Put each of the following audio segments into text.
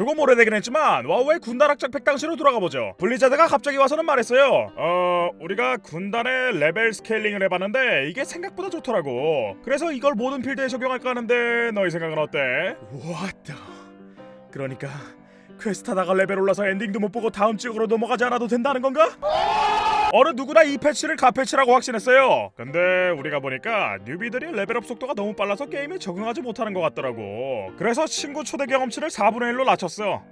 조금 오래되긴 했지만 와우의 군단 학장팩 당시로 돌아가보죠 블리자드가 갑자기 와서는 말했어요 어 우리가 군단의 레벨 스케일링을 해봤는데 이게 생각보다 좋더라고 그래서 이걸 모든 필드에 적용할까 하는데 너희 생각은 어때? The... 그러니까 퀘스트 하다가 레벨 올라서 엔딩도 못 보고 다음 지역으로 넘어가지 않아도 된다는 건가? 어느 누구나 이 패치를 가패치라고 확신했어요. 근데 우리가 보니까 뉴비들이 레벨업 속도가 너무 빨라서 게임에 적응하지 못하는 것 같더라고. 그래서 친구 초대 경험치를 4분의 1로 낮췄어.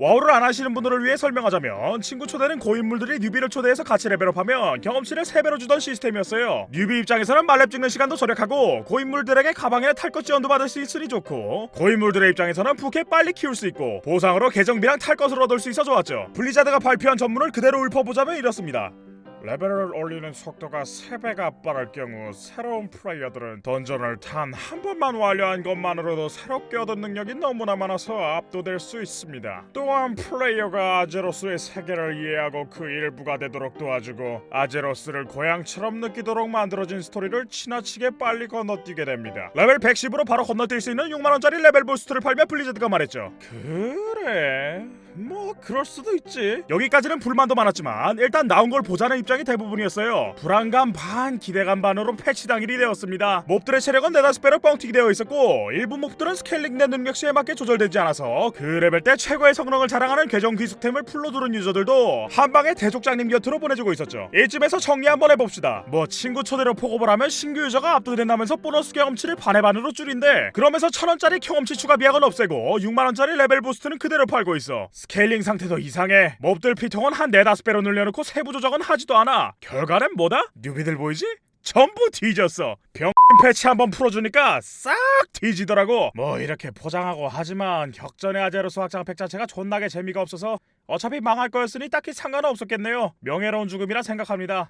와우를 안 하시는 분들을 위해 설명하자면 친구 초대는 고인물들이 뉴비를 초대해서 같이 레벨업하면 경험치를 3배로 주던 시스템이었어요. 뉴비 입장에서는 말렙 찍는 시간도 절약하고 고인물들에게 가방이나 탈것 지원도 받을 수 있으니 좋고 고인물들의 입장에서는 부캐 빨리 키울 수 있고 보상으로 계정비랑 탈 것을 얻을 수 있어 좋았죠. 블리자드가 발표한 전문을 그대로 읊어보자면 이렇습니다. 레벨을 올리는 속도가 3배가 빠를 경우 새로운 플레이어들은 던전을 단 한 번만 완료한 것만으로도 새롭게 얻은 능력이 너무나 많아서 압도될 수 있습니다. 또한 플레이어가 아제로스의 세계를 이해하고 그 일부가 되도록 도와주고 아제로스를 고향처럼 느끼도록 만들어진 스토리를 지나치게 빨리 건너뛰게 됩니다. 레벨 110으로 바로 건너뛸 수 있는 6만원짜리 레벨 부스트를 팔며 블리자드가 말했죠. 그래... 뭐 그럴 수도 있지 여기까지는 불만도 많았지만 일단 나온 걸 보자는 입장이 대부분이었어요. 불안감 반 기대감 반으로 패치 당일이 되었습니다. 몹들의 체력은 네다섯 배로 뻥튀기 되어 있었고 일부 몹들은 스케일링된 능력치에 맞게 조절되지 않아서 그 레벨 때 최고의 성능을 자랑하는 계정 귀숙템을 풀로 두른 유저들도 한방에 대족장님 곁으로 보내주고 있었죠. 이쯤에서 정리 한번 해봅시다. 뭐 친구 초대로 포급을 하면 신규 유저가 압도된다면서 보너스 경험치를 반의 반으로 줄인데 그러면서 천원짜리 경험치 추가 비약은 없애고 6만원짜리 레벨 부스트는 그대로 팔고 있어. 스케일링 상태도 이상해. 몹들 피통은 한 네다섯 배로 늘려놓고 세부 조정은 하지도 않아 결과는 뭐다? 뉴비들 보이지? 전부 뒤졌어. 병 패치 한번 풀어주니까 싹 뒤지더라고. 뭐 이렇게 포장하고 하지만 격전의 아제로스 확장 팩 자체가 존나게 재미가 없어서 어차피 망할 거였으니 딱히 상관은 없었겠네요. 명예로운 죽음이라 생각합니다